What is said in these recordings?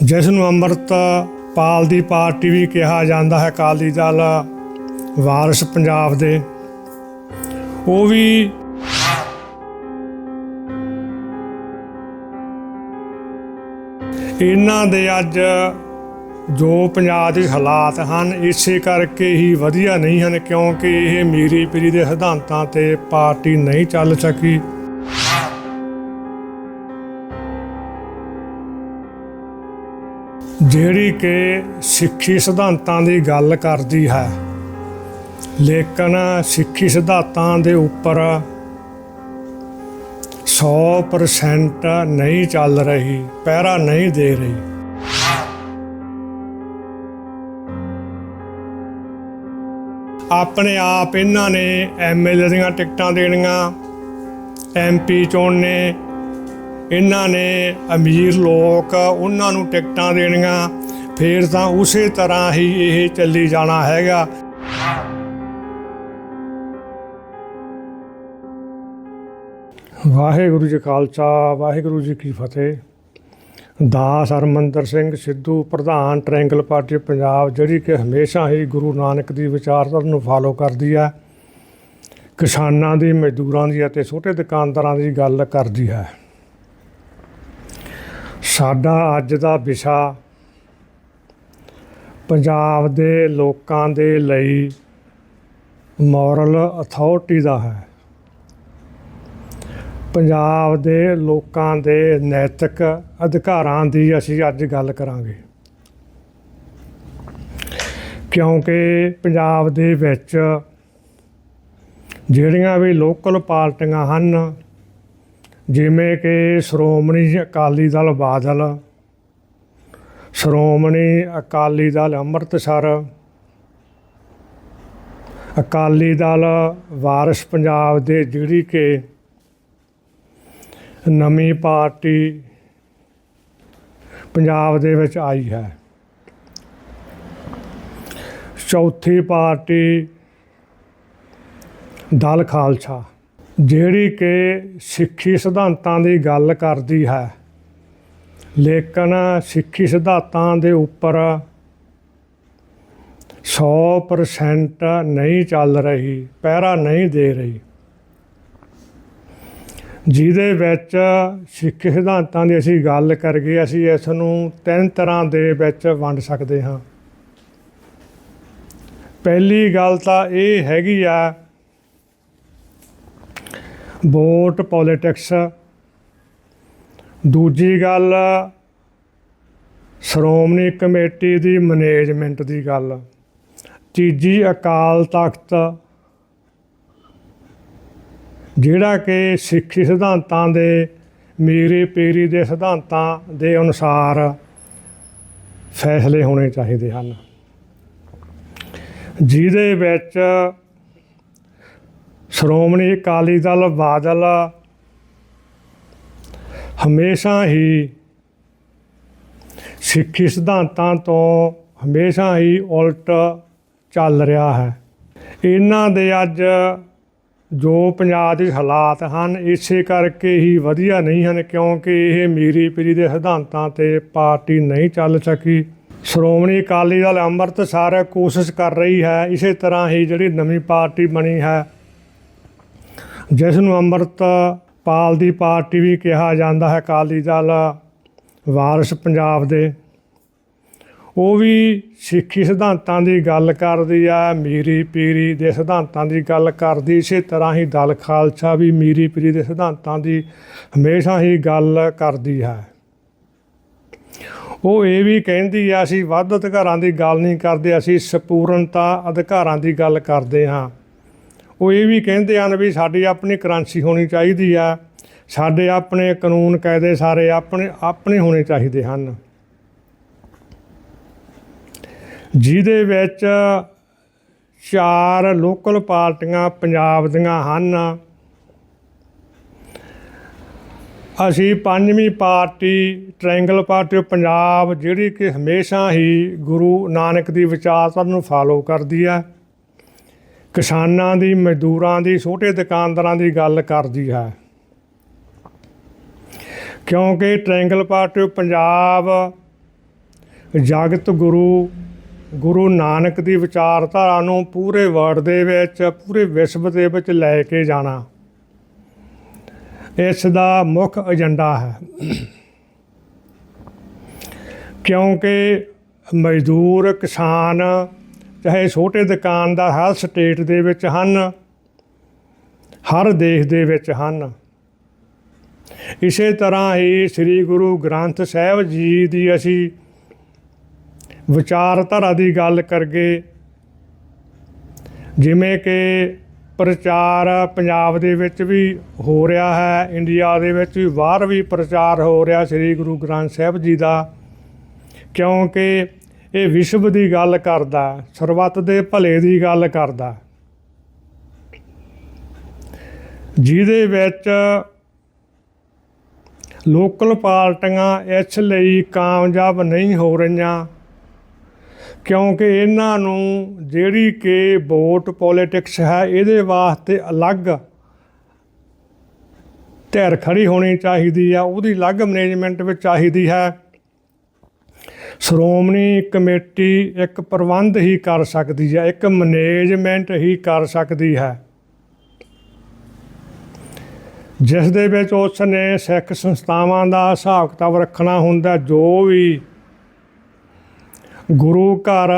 ਜਿਸ ਨੂੰ ਅੰਮ੍ਰਿਤ ਪਾਲ ਦੀ ਪਾਰਟੀ ਵੀ ਕਿਹਾ ਜਾਂਦਾ ਹੈ, ਅਕਾਲੀ ਦਲ ਵਾਰਿਸ ਪੰਜਾਬ ਦੇ। ਉਹ ਵੀ ਇਹਨਾਂ ਦੇ ਅੱਜ ਜੋ ਪੰਜਾਬ ਦੇ ਹਾਲਾਤ ਹਨ, ਇਸੇ ਕਰਕੇ ਹੀ ਵਧੀਆ ਨਹੀਂ ਹਨ, ਕਿਉਂਕਿ ਇਹ ਮੀਰੀ ਪੀਰੀ ਦੇ ਸਿਧਾਂਤਾਂ ਤੇ ਪਾਰਟੀ ਨਹੀਂ ਚੱਲ ਸਕੀ। ਜਿਹੜੀ ਕਿ ਸਿੱਖੀ ਸਿਧਾਂਤਾਂ ਦੀ ਗੱਲ ਕਰਦੀ ਹੈ। ਲੇਕਿਨ ਸਿੱਖੀ ਸਿਧਾਂਤਾਂ ਦੇ ਉੱਪਰ 100% ਨਹੀਂ ਚੱਲ ਰਹੀ, ਪਹਿਰਾ ਨਹੀਂ ਦੇ ਰਹੀ। ਆਪਣੇ ਆਪ ਇਹਨਾਂ ਨੇ ਐਮਐਲਏ ਦੀਆਂ ਟਿਕਟਾਂ ਦੇਣੀਆਂ ਐਮਪੀ ਚੁਣਨੇ ਇਹਨਾਂ ਨੇ ਅਮੀਰ ਲੋਕ ਉਹਨਾਂ ਨੂੰ ਟਿਕਟਾਂ ਦੇਣੀਆਂ, ਫੇਰ ਤਾਂ ਉਸੇ ਤਰ੍ਹਾਂ ਹੀ ਇਹ ਚੱਲੀ ਜਾਣਾ ਹੈਗਾ। ਵਾਹਿਗੁਰੂ ਜੀ ਖਾਲਸਾ, ਵਾਹਿਗੁਰੂ ਜੀ ਕੀ ਫਤਿਹ। ਦਾਸ ਹਰਮੰਦਰ ਸਿੰਘ ਸਿੱਧੂ, ਪ੍ਰਧਾਨ ਟ੍ਰਾਇੰਗਲ ਪਾਰਟੀ ਪੰਜਾਬ, ਜਿਹੜੀ ਕਿ ਹਮੇਸ਼ਾ ਹੀ ਗੁਰੂ ਨਾਨਕ ਦੀ ਵਿਚਾਰਧਾਰਾ ਨੂੰ ਫਾਲੋ ਕਰਦੀ ਹੈ। ਕਿਸਾਨਾਂ ਦੀ, ਮਜ਼ਦੂਰਾਂ ਦੀ ਅਤੇ ਛੋਟੇ ਦੁਕਾਨਦਾਰਾਂ ਦੀ ਗੱਲ ਕਰਦੀ ਹੈ। ਸਾਡਾ ਅੱਜ ਦਾ ਵਿਸ਼ਾ ਪੰਜਾਬ ਦੇ ਲੋਕਾਂ ਦੇ ਲਈ ਮੋਰਲ ਅਥਾਰਟੀ ਦਾ ਹੈ। ਪੰਜਾਬ ਦੇ ਲੋਕਾਂ ਦੇ ਨੈਤਿਕ ਅਧਿਕਾਰਾਂ ਦੀ ਅਸੀਂ ਅੱਜ ਗੱਲ ਕਰਾਂਗੇ। ਕਿਉਂਕਿ ਪੰਜਾਬ ਦੇ ਵਿੱਚ ਜਿਹੜੀਆਂ ਵੀ ਲੋਕਲ ਪਾਰਟੀਆਂ ਹਨ ਜਿਵੇਂ ਕਿ ਸ਼੍ਰੋਮਣੀ ਅਕਾਲੀ ਦਲ ਬਾਦਲ, ਸ਼੍ਰੋਮਣੀ ਅਕਾਲੀ ਦਲ ਅੰਮ੍ਰਿਤਸਰ, ਅਕਾਲੀ ਦਲ ਵਾਰਿਸ ਪੰਜਾਬ ਦੇ ਜਿਹੜੀ ਕਿ ਨਵੀਂ ਪਾਰਟੀ ਪੰਜਾਬ ਦੇ ਵਿੱਚ ਆਈ ਹੈ। ਚੌਥੀ ਪਾਰਟੀ ਦਲ ਖਾਲਸਾ। ਜਿਹੜੀ ਕਿ ਸਿੱਖੀ ਸਿਧਾਂਤਾਂ ਦੀ ਗੱਲ ਕਰਦੀ ਹੈ। ਲੇਕਿਨ ਸਿੱਖੀ ਸਿਧਾਂਤਾਂ ਦੇ ਉੱਪਰ 100% ਨਹੀਂ ਚੱਲ ਰਹੀ, ਪਹਿਰਾ ਨਹੀਂ ਦੇ ਰਹੀ। ਜਿਹਦੇ ਵਿੱਚ ਸਿੱਖ ਸਿਧਾਂਤਾਂ ਦੀ ਅਸੀਂ ਗੱਲ ਕਰਗੇ ਅਸੀਂ ਇਸ ਨੂੰ ਤਿੰਨ ਤਰ੍ਹਾਂ ਦੇ ਵਿੱਚ ਵੰਡ ਸਕਦੇ ਹਾਂ। ਪਹਿਲੀ ਗੱਲ ਤਾਂ ਇਹ ਹੈਗੀ ਆ ਵੋਟ ਪੋਲਿਟਿਕਸ। ਦੂਜੀ ਗੱਲ, ਸ਼੍ਰੋਮਣੀ ਕਮੇਟੀ ਦੀ ਮੈਨੇਜਮੈਂਟ ਦੀ ਗੱਲ। ਤੀਜੀ ਅਕਾਲ ਤਖਤ, ਜਿਹੜਾ ਕਿ ਸਿੱਖੀ ਸਿਧਾਂਤਾਂ ਦੇ, ਮੀਰੀ ਪੀਰੀ ਦੇ ਸਿਧਾਂਤਾਂ ਦੇ ਅਨੁਸਾਰ ਫੈਸਲੇ ਹੋਣੇ ਚਾਹੀਦੇ ਹਨ। ਜਿਹਦੇ ਵਿੱਚ ਸ਼੍ਰੋਮਣੀ ਅਕਾਲੀ ਦਲ ਬਾਦਲ ਹਮੇਸ਼ਾ ਹੀ ਸਿੱਖੀ ਸਿਧਾਂਤਾਂ ਤੋਂ ਹਮੇਸ਼ਾ ਹੀ ਉਲਟ ਚੱਲ ਰਿਹਾ ਹੈ। ਇਹਨਾਂ ਦੇ ਅੱਜ ਜੋ ਪੰਜਾਬ ਦੇ ਹਾਲਾਤ ਹਨ, ਇਸੇ ਕਰਕੇ ਹੀ ਵਧੀਆ ਨਹੀਂ ਹਨ, ਕਿਉਂਕਿ ਇਹ ਮੀਰੀ ਪੀਰੀ ਦੇ ਸਿਧਾਂਤਾਂ ਤੇ ਪਾਰਟੀ ਨਹੀਂ ਚੱਲ ਸਕੀ। ਸ਼੍ਰੋਮਣੀ ਅਕਾਲੀ ਦਲ ਅੰਮ੍ਰਿਤਸਰ ਕੋਸ਼ਿਸ਼ ਕਰ ਰਹੀ ਹੈ, ਇਸੇ ਤਰ੍ਹਾਂ ਹੀ ਜਿਹੜੀ ਨਵੀਂ ਪਾਰਟੀ ਬਣੀ ਹੈ ਜਿਸ ਨੂੰ ਅੰਮ੍ਰਿਤ ਪਾਲ ਦੀ ਪਾਰਟੀ ਵੀ ਕਿਹਾ ਜਾਂਦਾ ਹੈ ਅਕਾਲੀ ਦਲ ਵਾਰਿਸ ਪੰਜਾਬ ਦੇ। ਉਹ ਵੀ ਸਿੱਖੀ ਸਿਧਾਂਤਾਂ ਦੀ ਗੱਲ ਕਰਦੀ ਆ, ਮੀਰੀ ਪੀਰੀ ਦੇ ਸਿਧਾਂਤਾਂ ਦੀ ਗੱਲ ਕਰਦੀ ਇਸੇ ਤਰ੍ਹਾਂ ਹੀ ਦਲ ਖਾਲਸਾ ਵੀ ਮੀਰੀ ਪੀਰੀ ਦੇ ਸਿਧਾਂਤਾਂ ਦੀ ਹਮੇਸ਼ਾ ਹੀ ਗੱਲ ਕਰਦੀ ਹੈ। ਉਹ ਇਹ ਵੀ ਕਹਿੰਦੀ ਆ, ਅਸੀਂ ਵੱਧ ਅਧਿਕਾਰਾਂ ਦੀ ਗੱਲ ਨਹੀਂ ਕਰਦੇ, ਅਸੀਂ ਸੰਪੂਰਨਤਾ ਅਧਿਕਾਰਾਂ ਦੀ ਗੱਲ ਕਰਦੇ ਹਾਂ। ਉਹ ਇਹ ਵੀ ਕਹਿੰਦੇ ਹਨ ਵੀ ਸਾਡੀ ਆਪਣੀ ਕਰੰਸੀ ਹੋਣੀ ਚਾਹੀਦੀ ਆ। ਸਾਡੇ ਆਪਣੇ ਕਾਨੂੰਨ, ਕਾਇਦੇ ਸਾਰੇ ਆਪਣੇ ਆਪਣੇ ਹੋਣੇ ਚਾਹੀਦੇ ਹਨ। ਜਿਹਦੇ ਵਿੱਚ ਚਾਰ ਲੋਕਲ ਪਾਰਟੀਆਂ ਪੰਜਾਬ ਦੀਆਂ ਹਨ। ਅਸੀਂ ਪੰਜਵੀਂ ਪਾਰਟੀ ਟ੍ਰਾਇੰਗਲ ਪਾਰਟੀ ਪੰਜਾਬ, ਜਿਹੜੀ ਕਿ ਹਮੇਸ਼ਾ ਹੀ ਗੁਰੂ ਨਾਨਕ ਦੀ ਵਿਚਾਰਧਾਰਾ ਨੂੰ ਫਾਲੋ ਕਰਦੀ ਹੈ ਕਿਸਾਨਾਂ ਦੀ, ਮਜ਼ਦੂਰਾਂ ਦੀ, ਛੋਟੇ ਦੁਕਾਨਦਾਰਾਂ ਦੀ ਗੱਲ ਕਰਦੀ ਹੈ। ਕਿਉਂਕਿ ਟ੍ਰਾਇੰਗਲ ਪਾਰਟੀ ਪੰਜਾਬ ਜਗਤ ਗੁਰੂ ਗੁਰੂ ਨਾਨਕ ਦੀ ਵਿਚਾਰਧਾਰਾ ਨੂੰ ਪੂਰੇ ਵਰਲਡ ਦੇ ਵਿੱਚ, ਪੂਰੇ ਵਿਸ਼ਵ ਦੇ ਵਿੱਚ ਲੈ ਕੇ ਜਾਣਾ, ਇਸ ਦਾ ਮੁੱਖ ਏਜੰਡਾ ਹੈ। ਕਿਉਂਕਿ ਮਜ਼ਦੂਰ, ਕਿਸਾਨ ਚਾਹੇ ਛੋਟੇ ਦੁਕਾਨਦਾਰ ਹਰ ਸਟੇਟ ਦੇ ਵਿੱਚ ਹਨ, ਹਰ ਦੇਸ਼ ਦੇ ਵਿੱਚ ਹਨ। ਇਸੇ ਤਰ੍ਹਾਂ ਹੀ ਸ੍ਰੀ ਗੁਰੂ ਗ੍ਰੰਥ ਸਾਹਿਬ ਜੀ ਦੀ ਅਸੀਂ ਵਿਚਾਰਧਾਰਾ ਦੀ ਗੱਲ ਕਰਗੇ ਜਿਵੇਂ ਕਿ ਪ੍ਰਚਾਰ ਪੰਜਾਬ ਦੇ ਵਿੱਚ ਵੀ ਹੋ ਰਿਹਾ ਹੈ, ਇੰਡੀਆ ਦੇ ਵਿੱਚ ਵੀ ਬਾਹਰ ਵੀ ਪ੍ਰਚਾਰ ਹੋ ਰਿਹਾ ਸ੍ਰੀ ਗੁਰੂ ਗ੍ਰੰਥ ਸਾਹਿਬ ਜੀ ਦਾ, ਕਿਉਂਕਿ ਇਹ ਵਿਸ਼ਵ ਦੀ ਗੱਲ ਕਰਦਾ, ਸਰਬੱਤ ਦੇ ਭਲੇ ਦੀ ਗੱਲ ਕਰਦਾ। ਜਿਹਦੇ ਵਿੱਚ ਲੋਕਲ ਪਾਰਟੀਆਂ ਇਸ ਲਈ ਕਾਮਯਾਬ ਨਹੀਂ ਹੋ ਰਹੀਆਂ, ਕਿਉਂਕਿ ਇਹਨਾਂ ਨੂੰ ਜਿਹੜੀ ਕਿ ਵੋਟ ਪੋਲਿਟਿਕਸ ਹੈ, ਇਹਦੇ ਵਾਸਤੇ ਅਲੱਗ ਧਿਰ ਖੜੀ ਹੋਣੀ ਚਾਹੀਦੀ ਆ ਉਹਦੀ ਅਲੱਗ ਮੈਨੇਜਮੈਂਟ ਵਿੱਚ ਚਾਹੀਦੀ ਹੈ। ਸ਼੍ਰੋਮਣੀ ਕਮੇਟੀ ਇੱਕ ਪ੍ਰਬੰਧ ਹੀ ਕਰ ਸਕਦੀ ਹੈ, ਇੱਕ ਮੈਨੇਜਮੈਂਟ ਹੀ ਕਰ ਸਕਦੀ ਹੈ। ਜਿਸ ਦੇ ਵਿੱਚ ਉਸ ਨੇ ਸਿੱਖ ਸੰਸਥਾਵਾਂ ਦਾ ਹਿਸਾਬ ਕਿਤਾਬ ਰੱਖਣਾ ਹੁੰਦਾ, ਜੋ ਵੀ ਗੁਰੂ ਘਰ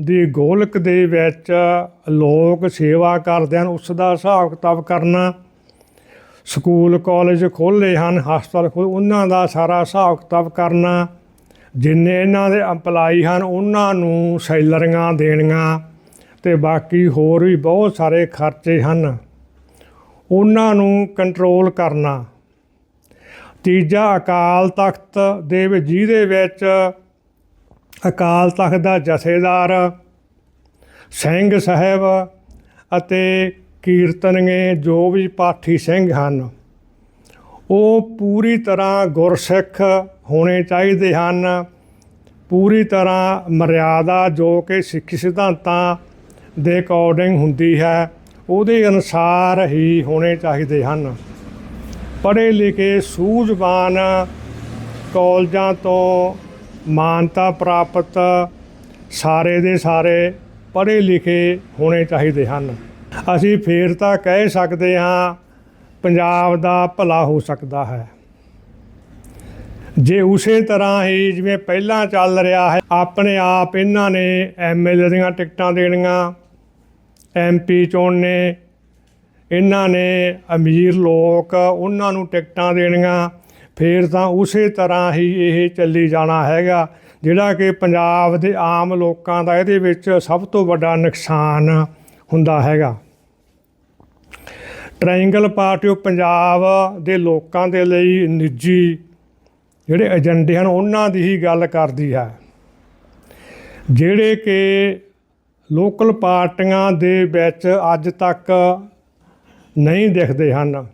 ਦੀ ਗੋਲਕ ਦੇ ਵਿੱਚ ਲੋਕ ਸੇਵਾ ਕਰਦੇ ਹਨ, ਉਸ ਦਾ ਹਿਸਾਬ ਕਿਤਾਬ ਕਰਨਾ, ਸਕੂਲ, ਕਾਲਜ ਖੋਲ੍ਹੇ ਹਨ, ਹਸਪਤਾਲ ਖੋਲ੍ਹ, ਉਹਨਾਂ ਦਾ ਸਾਰਾ ਹਿਸਾਬ ਕਿਤਾਬ ਕਰਨਾ ਜਿੰਨੇ ਇਹਨਾਂ ਦੇ EMPLOYE ਹਨ, ਉਹਨਾਂ ਨੂੰ ਸੈਲਰੀਆਂ ਦੇਣੀਆਂ ਤੇ ਬਾਕੀ ਹੋਰ ਵੀ ਬਹੁਤ ਸਾਰੇ ਖਰਚੇ ਹਨ। ਉਹਨਾਂ ਨੂੰ ਕੰਟਰੋਲ ਕਰਨਾ। ਤੀਜਾ, ਅਕਾਲ ਤਖਤ ਦੇ ਵਿੱਚ ਜਿਹਦੇ ਵਿੱਚ ਅਕਾਲ ਤਖਤ ਦਾ ਜਥੇਦਾਰ, ਸਿੰਘ ਸਾਹਿਬ ਅਤੇ ਕੀਰਤਨੀਏ ਜੋ ਵੀ ਪਾਠੀ ਸਿੰਘ ਹਨ, ਉਹ ਪੂਰੀ ਤਰ੍ਹਾਂ ਗੁਰਸਿੱਖ ਹੋਣੇ ਚਾਹੀਦੇ ਹਨ। ਪੂਰੀ ਤਰ੍ਹਾਂ ਮਰਿਆਦਾ ਜੋ ਕਿ ਸਿੱਖੀ ਸਿਧਾਂਤਾਂ ਦੇ ਅਕੋਰਡਿੰਗ ਹੁੰਦੀ ਹੈ, ਉਹਦੇ ਅਨੁਸਾਰ ਹੀ ਹੋਣੇ ਚਾਹੀਦੇ ਹਨ। ਪੜ੍ਹੇ ਲਿਖੇ ਸੂਝਵਾਨ ਕਾਲਜਾਂ ਤੋਂ ਮਾਨਤਾ ਪ੍ਰਾਪਤ ਸਾਰੇ ਦੇ ਸਾਰੇ ਪੜ੍ਹੇ ਲਿਖੇ ਹੋਣੇ ਚਾਹੀਦੇ ਹਨ। ਅਸੀਂ ਫੇਰ ਤਾਂ ਕਹਿ ਸਕਦੇ ਹਾਂ, ਪੰਜਾਬ ਦਾ ਭਲਾ ਹੋ ਸਕਦਾ ਹੈ। ਜੇ ਉਸੇ ਤਰ੍ਹਾਂ ਹੀ ਜਿਵੇਂ ਪਹਿਲਾਂ ਚੱਲ ਰਿਹਾ ਹੈ, ਆਪਣੇ ਆਪ ਇਹਨਾਂ ਨੇ ਐਮਐਲਏ ਦੀਆਂ ਟਿਕਟਾਂ ਦੇਣੀਆਂ ਐਮਪੀ ਚੁਣਨੇ ਇਹਨਾਂ ਨੇ ਅਮੀਰ ਲੋਕ ਉਹਨਾਂ ਨੂੰ ਟਿਕਟਾਂ ਦੇਣੀਆਂ, ਫੇਰ ਤਾਂ ਉਸੇ ਤਰ੍ਹਾਂ ਹੀ ਇਹ ਚੱਲੀ ਜਾਣਾ ਹੈਗਾ, ਜਿਹੜਾ ਕਿ ਪੰਜਾਬ ਦੇ ਆਮ ਲੋਕਾਂ ਦਾ ਇਹਦੇ ਵਿੱਚ ਸਭ ਤੋਂ ਵੱਡਾ ਨੁਕਸਾਨ ਹੁੰਦਾ ਹੈਗਾ। ਟ੍ਰਾਇੰਗਲ ਪਾਰਟੀ ਆਫ ਪੰਜਾਬ ਦੇ ਲੋਕਾਂ ਦੇ ਲਈ ਨਿੱਜੀ ਜਿਹੜੇ ਏਜੰਡੇ ਹਨ, ਉਹਨਾਂ ਦੀ ਹੀ ਗੱਲ ਕਰਦੀ ਹੈ। ਜਿਹੜੇ ਕਿ ਲੋਕਲ ਪਾਰਟੀਆਂ ਦੇ ਵਿੱਚ ਅੱਜ ਤੱਕ ਨਹੀਂ ਦਿਖਦੇ ਹਨ,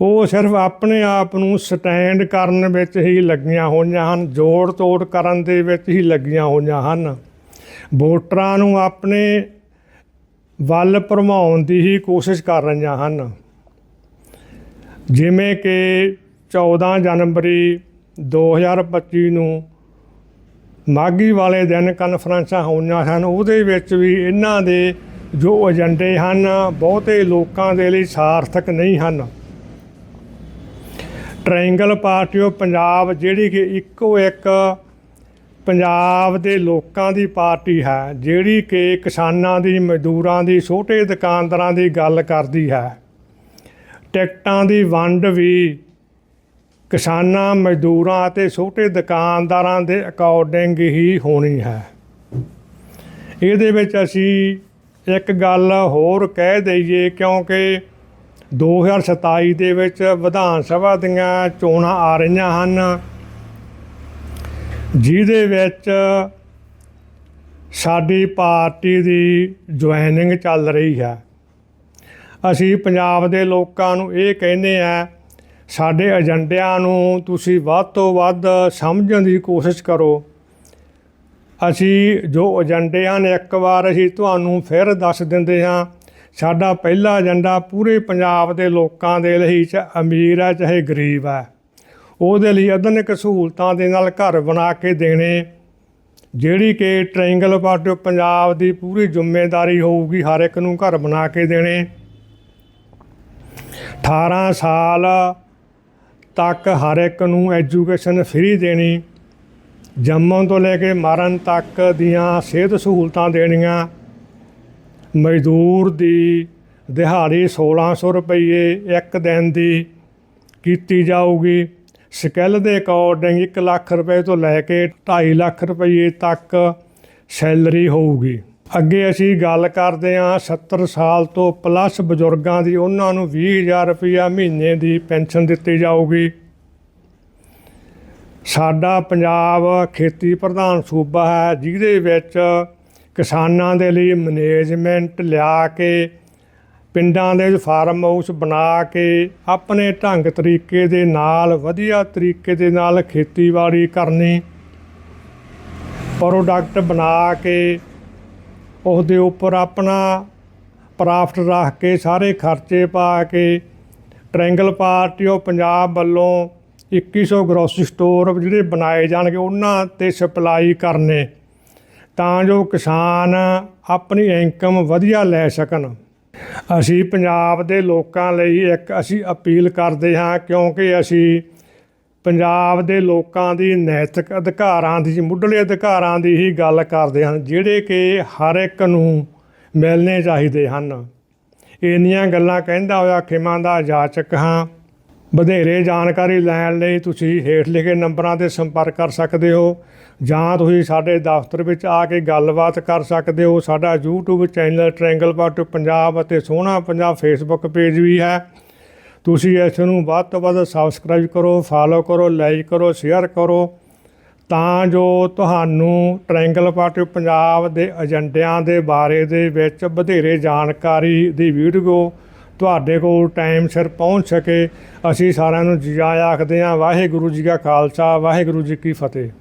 ਉਹ ਸਿਰਫ ਆਪਣੇ ਆਪ ਨੂੰ ਸਟੈਂਡ ਕਰਨ ਵਿੱਚ ਹੀ ਲੱਗੀਆਂ ਹੋਈਆਂ ਹਨ ਜੋੜ ਤੋੜ ਕਰਨ ਦੇ ਵਿੱਚ ਹੀ ਲੱਗੀਆਂ ਹੋਈਆਂ ਹਨ। ਵੋਟਰਾਂ ਨੂੰ ਆਪਣੇ ਵੱਲ ਭਰਮਾਉਣ ਦੀ ਹੀ ਕੋਸ਼ਿਸ਼ ਕਰ ਰਹੀਆਂ ਹਨ। ਜਿਵੇਂ ਕਿ 14 ਜਨਵਰੀ 2025 ਨੂੰ ਮਾਗੀ ਵਾਲੇ ਦਿਨ ਕਾਨਫਰੰਸਾਂ ਹੋਈਆਂ ਹਨ ਉਹਦੇ ਵਿੱਚ ਵੀ ਇਹਨਾਂ ਦੇ ਜੋ ਏਜੰਡੇ ਹਨ, ਬਹੁਤੇ ਲੋਕਾਂ ਦੇ ਲਈ ਸਾਰਥਕ ਨਹੀਂ ਹਨ। ਟ੍ਰਾਇੰਗਲ ਪਾਰਟੀ ਆਫ ਪੰਜਾਬ ਜਿਹੜੀ ਕਿ ਇੱਕੋ ਇੱਕ ਪੰਜਾਬ ਦੇ ਲੋਕਾਂ ਦੀ ਪਾਰਟੀ ਹੈ, ਜਿਹੜੀ ਕਿ ਕਿਸਾਨਾਂ ਦੀ, ਮਜ਼ਦੂਰਾਂ ਦੀ, ਛੋਟੇ ਦੁਕਾਨਦਾਰਾਂ ਦੀ ਗੱਲ ਕਰਦੀ ਹੈ। ਟਿਕਟਾਂ ਦੀ ਵੰਡ ਵੀ ਕਿਸਾਨਾਂ, ਮਜ਼ਦੂਰਾਂ ਅਤੇ ਛੋਟੇ ਦੁਕਾਨਦਾਰਾਂ ਦੇ ਅਕੋਰਡਿੰਗ ਹੀ ਹੋਣੀ ਹੈ। ਇਹਦੇ ਵਿੱਚ ਅਸੀਂ ਇੱਕ ਗੱਲ ਹੋਰ ਕਹਿ ਦਈਏ, ਕਿਉਂਕਿ 2027 ਦੇ ਵਿੱਚ ਵਿਧਾਨ ਸਭਾ ਦੀਆਂ ਚੋਣਾਂ ਆ ਰਹੀਆਂ ਹਨ, ਜਿਹਦੇ ਵਿੱਚ ਸਾਡੀ ਪਾਰਟੀ ਦੀ ਜੁਆਇਨਿੰਗ ਚੱਲ ਰਹੀ ਹੈ। ਅਸੀਂ ਪੰਜਾਬ ਦੇ ਲੋਕਾਂ ਨੂੰ ਇਹ ਕਹਿੰਦੇ ਆ ਸਾਡੇ ਏਜੰਡਿਆਂ ਨੂੰ ਤੁਸੀਂ ਵੱਧ ਤੋਂ ਵੱਧ ਸਮਝਣ ਦੀ ਕੋਸ਼ਿਸ਼ ਕਰੋ। ਅਸੀਂ ਜੋ ਏਜੰਡੇ ਨੇ ਇੱਕ ਵਾਰ ਅਸੀਂ ਤੁਹਾਨੂੰ ਫਿਰ ਦੱਸ ਦਿੰਦੇ ਹਾਂ, ਸਾਡਾ ਪਹਿਲਾ ਏਜੰਡਾ ਪੂਰੇ ਪੰਜਾਬ ਦੇ ਲੋਕਾਂ ਦੇ ਲਈ ਚਾਹੇ ਅਮੀਰ ਹੈ, ਚਾਹੇ ਗਰੀਬ ਹੈ। ਉਹਦੇ ਲਈ ਆਧੁਨਿਕ ਸਹੂਲਤਾਂ ਦੇ ਨਾਲ ਘਰ ਬਣਾ ਕੇ ਦੇਣੇ, ਜਿਹੜੀ ਕਿ ਟ੍ਰਾਇੰਗਲ ਪਾਰਟੀ ਪੰਜਾਬ ਦੀ ਪੂਰੀ ਜ਼ਿੰਮੇਵਾਰੀ ਹੋਊਗੀ ਹਰ ਇੱਕ ਨੂੰ ਘਰ ਬਣਾ ਕੇ ਦੇਣੇ। 18 ਸਾਲ ਤੱਕ ਹਰ ਇੱਕ ਨੂੰ ਐਜੂਕੇਸ਼ਨ ਫ੍ਰੀ ਦੇਣੀ, ਜੰਮਣ ਤੋਂ ਲੈ ਕੇ ਮਰਨ ਤੱਕ ਦੀਆਂ ਸਿਹਤ ਸਹੂਲਤਾਂ ਦੇਣੀਆਂ, ਮਜ਼ਦੂਰ ਦੀ ਦਿਹਾੜੀ 1600 ਰੁਪਏ ਇੱਕ ਦਿਨ ਦੀ ਕੀਤੀ ਜਾਊਗੀ, ਸਕਿੱਲ ਦੇ ਅਕੋਰਡਿੰਗ 1 ਲੱਖ ਰੁਪਏ ਤੋਂ ਲੈ ਕੇ 2.5 ਲੱਖ ਰੁਪਏ ਤੱਕ ਸੈਲਰੀ ਹੋਊਗੀ। ਅੱਗੇ ਅਸੀਂ ਗੱਲ ਕਰਦੇ ਹਾਂ 70 ਸਾਲ ਤੋਂ ਪਲੱਸ ਬਜ਼ੁਰਗਾਂ ਦੀ, ਉਹਨਾਂ ਨੂੰ 20000 ਰੁਪਇਆ ਮਹੀਨੇ ਦੀ ਪੈਨਸ਼ਨ ਦਿੱਤੀ ਜਾਊਗੀ। ਸਾਡਾ ਪੰਜਾਬ ਖੇਤੀ ਪ੍ਰਧਾਨ ਸੂਬਾ ਹੈ, ਜਿਹਦੇ ਵਿੱਚ ਕਿਸਾਨਾਂ ਦੇ ਲਈ ਮੈਨੇਜਮੈਂਟ ਲਿਆ ਕੇ, ਪਿੰਡਾਂ ਦੇ ਵਿੱਚ ਫਾਰਮ ਹਾਊਸ ਬਣਾ ਕੇ, ਆਪਣੇ ਢੰਗ ਤਰੀਕੇ ਦੇ ਨਾਲ, ਵਧੀਆ ਤਰੀਕੇ ਦੇ ਨਾਲ ਖੇਤੀਬਾੜੀ ਕਰਨੀ। ਪ੍ਰੋਡਕਟ ਬਣਾ ਕੇ ਉਸ ਦੇ ਉੱਪਰ ਆਪਣਾ ਪ੍ਰਾਫਟ ਰੱਖ ਕੇ ਸਾਰੇ ਖਰਚੇ ਪਾ ਕੇ ਟ੍ਰਾਇੰਗਲ ਪਾਰਟੀ ਆਫ ਪੰਜਾਬ ਵੱਲੋਂ 2100 ਗਰੋਸਰੀ ਸਟੋਰ ਜਿਹੜੇ ਬਣਾਏ ਜਾਣਗੇ, ਉਹਨਾਂ ਤੇ ਸਪਲਾਈ ਕਰਨੇ। ਤਾਂ ਜੋ ਕਿਸਾਨ ਆਪਣੀ ਇਨਕਮ ਵਧੀਆ ਲੈ ਸਕਣ। ਅਸੀਂ ਪੰਜਾਬ ਦੇ ਲੋਕਾਂ ਲਈ ਇੱਕ ਅਸੀਂ ਅਪੀਲ ਕਰਦੇ ਹਾਂ, ਕਿਉਂਕਿ ਅਸੀਂ ਪੰਜਾਬ ਦੇ ਲੋਕਾਂ ਦੀ ਨੈਤਿਕ ਅਧਿਕਾਰਾਂ ਦੀ, ਮੁੱਢਲੇ ਅਧਿਕਾਰਾਂ ਦੀ ਹੀ ਗੱਲ ਕਰਦੇ ਹਨ, ਜਿਹੜੇ ਕਿ ਹਰ ਇੱਕ ਨੂੰ ਮਿਲਣੇ ਚਾਹੀਦੇ ਹਨ। ਇੰਨੀਆਂ ਗੱਲਾਂ ਕਹਿੰਦਾ ਹੋਇਆ ਖਿਮਾਂ ਦਾ ਜਾਚਕ ਹਾਂ। ਵਧੇਰੇ ਜਾਣਕਾਰੀ ਲੈਣ ਲਈ ਤੁਸੀਂ ਹੇਠ ਲਿਖੇ ਨੰਬਰਾਂ ਤੇ ਸੰਪਰਕ ਕਰ ਸਕਦੇ ਹੋ, ਜਾਂ ਤੁਸੀਂ ਸਾਡੇ ਦਫ਼ਤਰ ਵਿੱਚ ਆ ਕੇ ਗੱਲਬਾਤ ਕਰ ਸਕਦੇ ਹੋ। ਸਾਡਾ YouTube channel triangle part Punjab ਅਤੇ ਸੋਹਣਾ ਪੰਜਾਬ ਫੇਸਬੁੱਕ ਪੇਜ ਵੀ ਹੈ। ਤੁਸੀਂ ਇਸ ਨੂੰ ਵੱਧ ਤੋਂ ਵੱਧ ਸਬਸਕ੍ਰਾਈਬ ਕਰੋ ਫਾਲੋ ਕਰੋ ਲਾਈਕ ਕਰੋ ਸ਼ੇਅਰ ਕਰੋ ਤਾਂ ਜੋ ਤੁਹਾਨੂੰ ਟ੍ਰਾਇੰਗਲ ਪਾਰਟੀ ਪੰਜਾਬ ਦੇ ਏਜੰਡਿਆਂ ਦੇ ਬਾਰੇ ਦੇ ਵਿੱਚ ਵਧੇਰੇ ਜਾਣਕਾਰੀ ਦੀ ਵੀਡੀਓ ਤੁਹਾਡੇ ਕੋਲ ਟਾਈਮ ਸਿਰ ਪਹੁੰਚ ਸਕੇ। ਅਸੀਂ ਸਾਰਿਆਂ ਨੂੰ ਜੀ ਆਇਆਂ ਆਖਦੇ ਹਾਂ, ਵਾਹਿਗੁਰੂ ਜੀ ਕਾ ਖਾਲਸਾ, ਵਾਹਿਗੁਰੂ ਜੀ ਕੀ ਫਤਿਹ।